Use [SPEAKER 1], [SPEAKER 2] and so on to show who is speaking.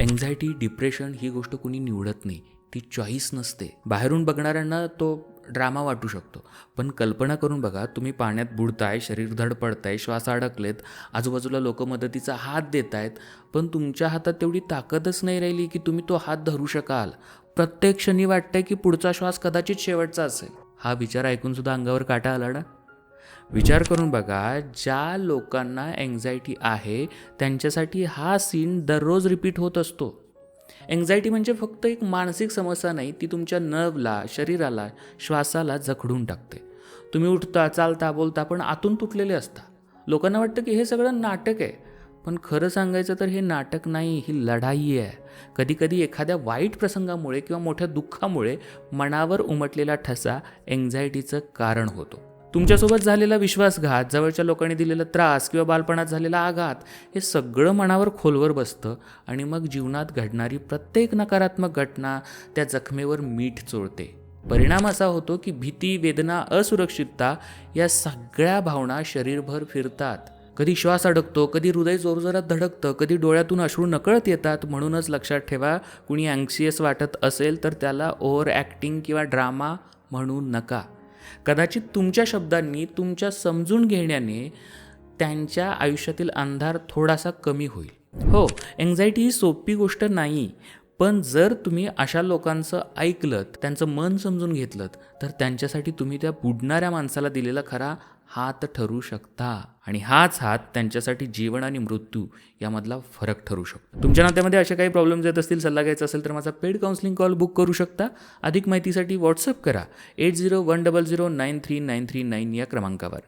[SPEAKER 1] Anxiety depression ही गोष्ट कुणी निवडत नाही. ती चॉईस नसते. बाहेरून बघणाऱ्यांना तो ड्रामा वाटू शकतो. पण कल्पना करून बघा तुम्ही पाण्यात बुडताय शरीर धडपडताय श्वास अडकलेत आजूबाजूला लोक मदतीचा हात देत आहेत पण तुमच्या हातात तेवढी ताकदच नाही राहिली की तुम्ही तो हात धरू शकाल. प्रत्येक क्षणी वाटतंय की पुढचा श्वास कदाचित शेवटचा असेल. हा विचार ऐकून सुद्धा अंगावर काटा आला ना? विचार करून बघा ज्या लोकांना एन्झायटी आहे त्यांच्यासाठी हा सीन दररोज रिपीट होत असतो. एन्झायटी म्हणजे फक्त एक मानसिक समस्या नाही ती तुमच्या नर्वला शरीराला श्वासाला जखडून टाकते. तुम्ही उठता चालता बोलता पण आतून तुटलेले असता. लोकांना वाटतं की हे सगळं नाटक आहे. पण खरं सांगायचं तर हे नाटक नाही ही लढाई आहे. कधीकधी एखाद्या वाईट प्रसंगामुळे किंवा मोठ्या दुःखामुळे मनावर उमटलेला ठसा एन्झायटीचं कारण होतो. तुमच्यासोबत झालेला विश्वासघात जवळच्या लोकांनी दिलेला त्रास किंवा बालपणात झालेला आघात हे सगळं मनावर खोलवर बसतं आणि मग जीवनात घडणारी प्रत्येक नकारात्मक घटना त्या जखमेवर मीठ चोळते. परिणाम असा होतो की भीती वेदना असुरक्षितता या सगळ्या भावना शरीरभर फिरतात. कधी श्वास अडकतो कधी हृदय जोरजोरात धडकतं कधी डोळ्यातून अश्रू नकळत येतात म्हणूनच लक्षात ठेवा कुणी अँक्सियस वाटत असेल तर त्याला ओव्हर ॲक्टिंग किंवा ड्रामा म्हणू नका. कदाचित तुमच्या शब्दांनी तुमच्या समजून घेण्याने त्यांच्या आयुष्यातील अंधार थोडासा कमी होईल. हो एन्झायटी ही सोपी गोष्ट नाही. पण जर तुम्ही अशा लोकांचं ऐकलं त्यांचं मन समजून घेतलं तर त्यांच्यासाठी तुम्ही त्या बुडणाऱ्या माणसाला दिलेला खरा हात ठरू शकता. आणि हाच हात त्यांच्यासाठी जीवन आणि मृत्यू यामधला फरक ठरू शकतो. तुमच्या नात्यामध्ये असे काही प्रॉब्लेम्स येत असतील सल्ला घ्यायचा असेल तर माझा पेड काउन्सिलिंग कॉल बुक करू शकता. अधिक माहितीसाठी व्हॉट्सअप करा. Eight zero one double zero nine three nine three nine या क्रमांकावर.